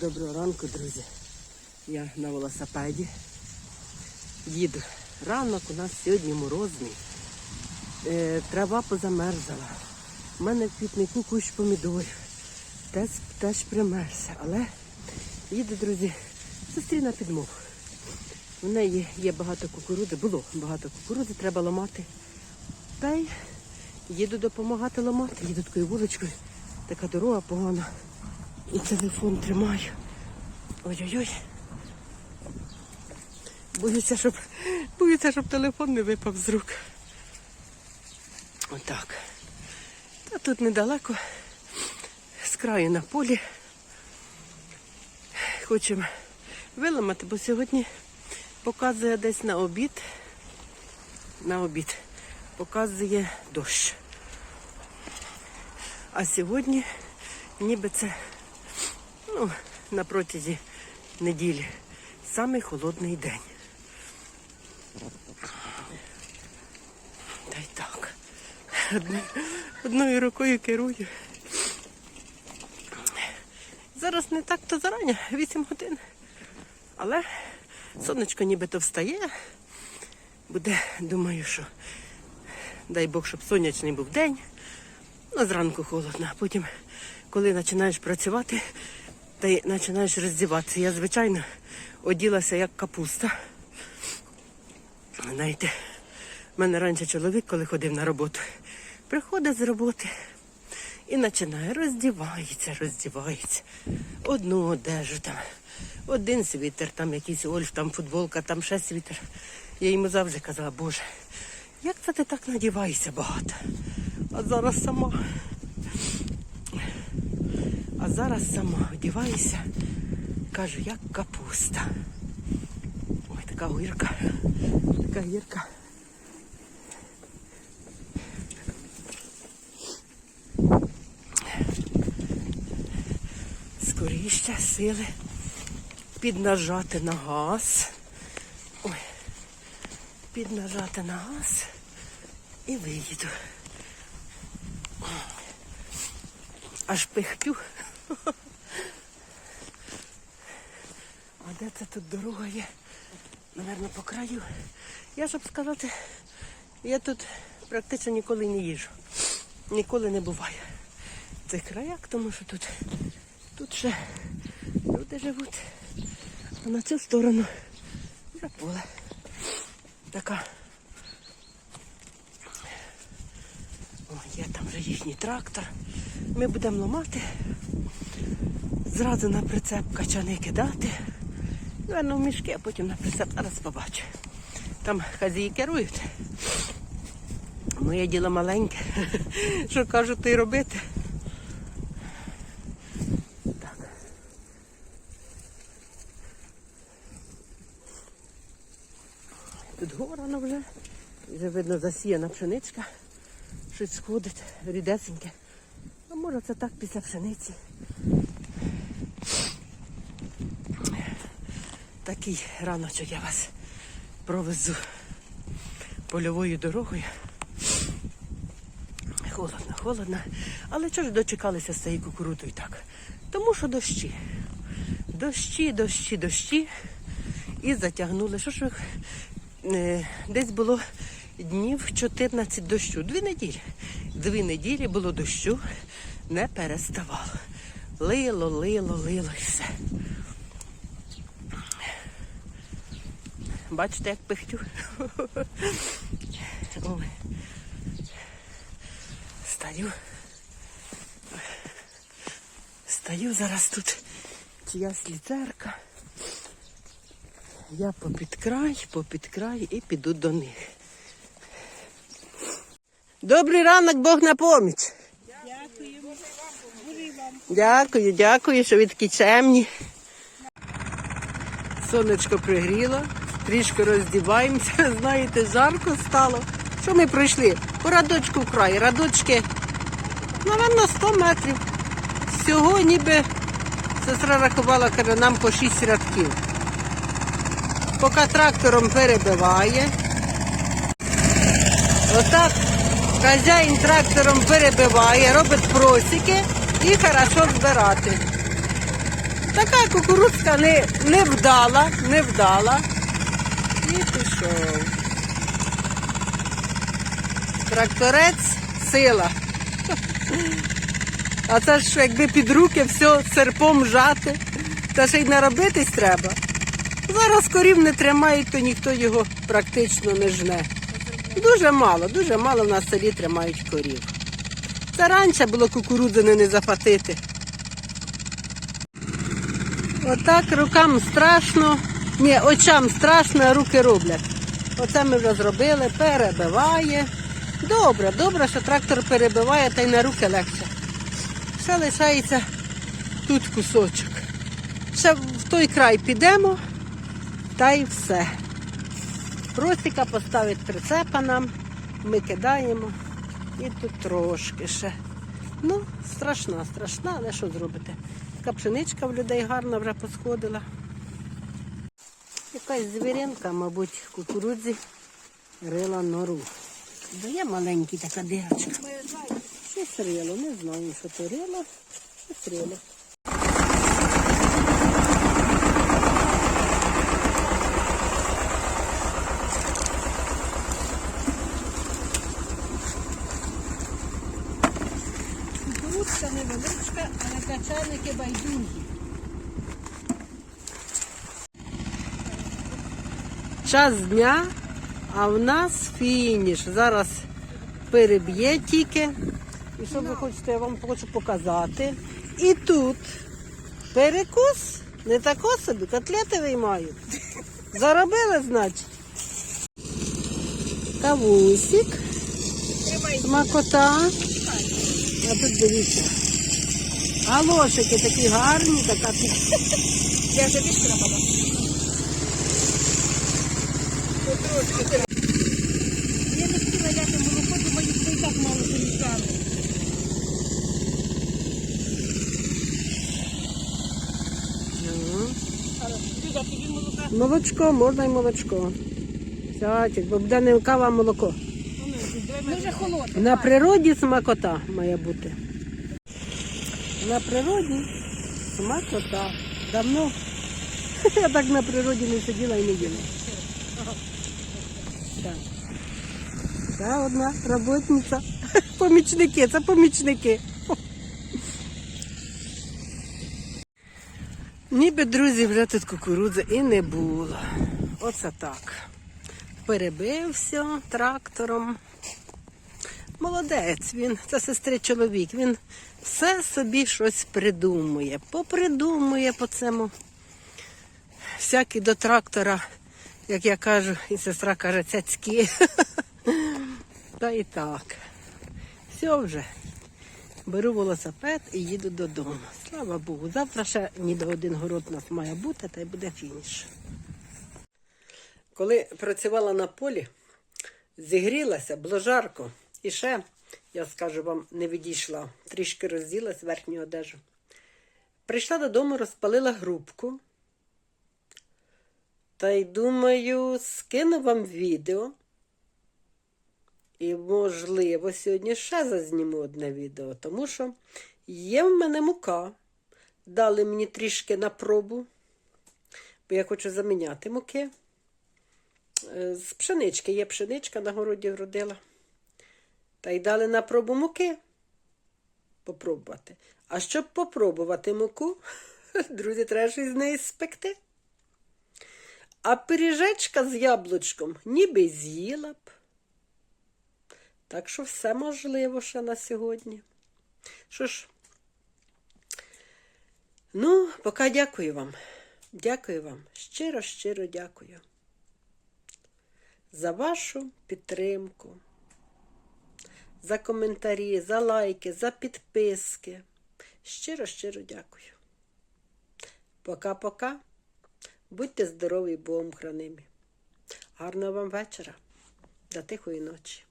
Доброго ранку, друзі. Я на велосипеді. Їду. Ранок у нас сьогодні морозний. Е, трава позамерзала. У мене в квітнику кущ помідорів. Теж, теж примерзся. Але їду, друзі, сестрі на підмогу. У неї є багато кукурудзи, було багато кукурудзи, треба ламати. Та й їду допомагати ламати. Їду такою вуличкою. Така дорога погана. І телефон тримаю. Ой-ой-ой. Боюся, щоб, боюся, щоб телефон не випав з рук. Отак. Та тут недалеко, з краю на полі. Хочемо виламати, бо сьогодні показує десь на обід. На обід показує дощ. А сьогодні ніби це ну, на протязі неділі самий холодний день. Та й так. Одною, рукою керую. Зараз не так то зарані, 8 годин. Але сонечко нібито встає. Буде, думаю, що дай Бог, щоб сонячний був день. Ну, зранку холодно, а потім, коли починаєш працювати, й починаєш роздіватися. Я, звичайно, оділася як капуста. Знаєте, в мене раніше чоловік, коли ходив на роботу, приходить з роботи і починає роздівається, роздівається. Одну одежу там, один світер, там якийсь ольф, там футболка, там ще світер. Я йому завжди казала, Боже, як це ти так надіваєшся багато? А зараз сама. А зараз сама одіваюся, кажу, як капуста. Ой, така гірка, така гірка. Скоріше сили піднажати на газ. Ой, піднажати на газ і виїду. Аж пихтю. А де це тут дорога є? Наверно, по краю. Я щоб сказати, я тут практично ніколи не їжу. Ніколи не буваю. В цих краях, тому що тут, тут ще люди живуть. А на цю сторону вже поле. Така. О, є там вже їхній трактор. Ми будемо ламати. Зразу на прицеп качани кидати. Наверно, в мішки, а потім на прицеп зараз побачу. Там хазії керують. Моє діло маленьке. Що кажуть, то й робити. Тут горано вже. Вже видно засіяна пшеничка. Щось сходить, рідесеньке. А може це так після пшениці. Такий раночок я вас провезу польовою дорогою. Холодно, холодно. Але чого ж дочекалися з цієї кукурудою так? Тому що дощі. Дощі, дощі, дощі. І затягнули. Що ж ви е, десь було днів 14 дощу. Дві неділі. Дві неділі було дощу, не переставало. Лило, лило, лило і все. Бачите, як пихтю. Ой. Стою. Стою зараз тут чиясь літерка. Я попід край, попід край і піду до них. Добрий ранок, Бог на поміч. Дякую, дякую, що ви такі чемні. Сонечко пригріло, трішки роздіваємося, знаєте, жарко стало. Що ми пройшли? По радочку край, радочки, напевно, 100 метрів. Всього ніби сестра рахувала, каже, нам по 6 рядків. Поки трактором перебиває. Отак хазяїн трактором перебиває, робить просіки і хорошо збирати. Така кукурудзка не, не вдала, не вдала. Пішов. Тракторець сила. А це ж якби під руки все серпом жати, та ще й наробитись треба. Зараз корів не тримають, то ніхто його практично не жне. Дуже мало, дуже мало в нас селі тримають корів. Це раніше було кукурудзини не захватити. Отак рукам страшно, ні, очам страшно, а руки роблять. Оце ми вже зробили, перебиває. Добре, добре, що трактор перебиває, та й на руки легше. Ще лишається тут кусочок. Ще в той край підемо, та й все. Просіка поставить прицепа нам, ми кидаємо і тут трошки ще. Ну, страшна, страшна, але що зробити? Така пшеничка в людей гарна вже посходила. Якась звіринка, мабуть, кукурудзі рила нору. Дає маленький така дирочка. Щось рило, не знаю, що то рило, щось рило. Кукурудзка невеличка, але качальники байдужі. Час дня, а в нас фініш. Зараз переб'є тільки. І що ви хочете, я вам хочу показати. І тут перекус, не тако собі, котлети виймають. Заробили, значить. Кавусик. Смакота. А тут дивіться. Галошики такі гарні, така. Я вже більше напала. Я не хотіла ляти молоко, думаю, що і так мало. Ну. Люда, тобі молока. Молочко, можна і молочко. Сядь, бо буде не кава, а молоко. Ми вже холодне. На природі смакота має бути. На природі смакота. Давно я так на природі не сиділа і не їла. Так. Це одна роботниця. Помічники, це помічники. Ніби друзі вже тут кукурудзи і не було. Оце так. Перебився трактором. Молодець він, це сестри чоловік. Він все собі щось придумує. Попридумує по цьому. Всякі до трактора, як я кажу, і сестра каже, цяцькі. Та і так. Все вже. Беру велосипед і їду додому. Слава Богу. Завтра ще ніде один город у нас має бути, та й буде фініш. Коли працювала на полі, зігрілася, було жарко. І ще, я скажу вам, не відійшла. Трішки розділась верхню одежу. Прийшла додому, розпалила грубку. Та й думаю, скину вам відео. І, можливо, сьогодні ще зазніму одне відео, тому що є в мене мука. Дали мені трішки на пробу, бо я хочу заміняти муки. Е, З пшенички є пшеничка на городі вродила. Та й дали на пробу муки попробувати. А щоб попробувати муку, друзі, треба щось з неї спекти. А пиріжечка з яблучком ніби з'їла б. Так що все можливо ще на сьогодні. Що ж, ну, поки дякую вам. Дякую вам. Щиро, щиро дякую за вашу підтримку, за коментарі, за лайки, за підписки. Щиро, щиро дякую. Пока-пока. Будьте здорові, Богом хранимі. Гарного вам вечора. До тихої ночі.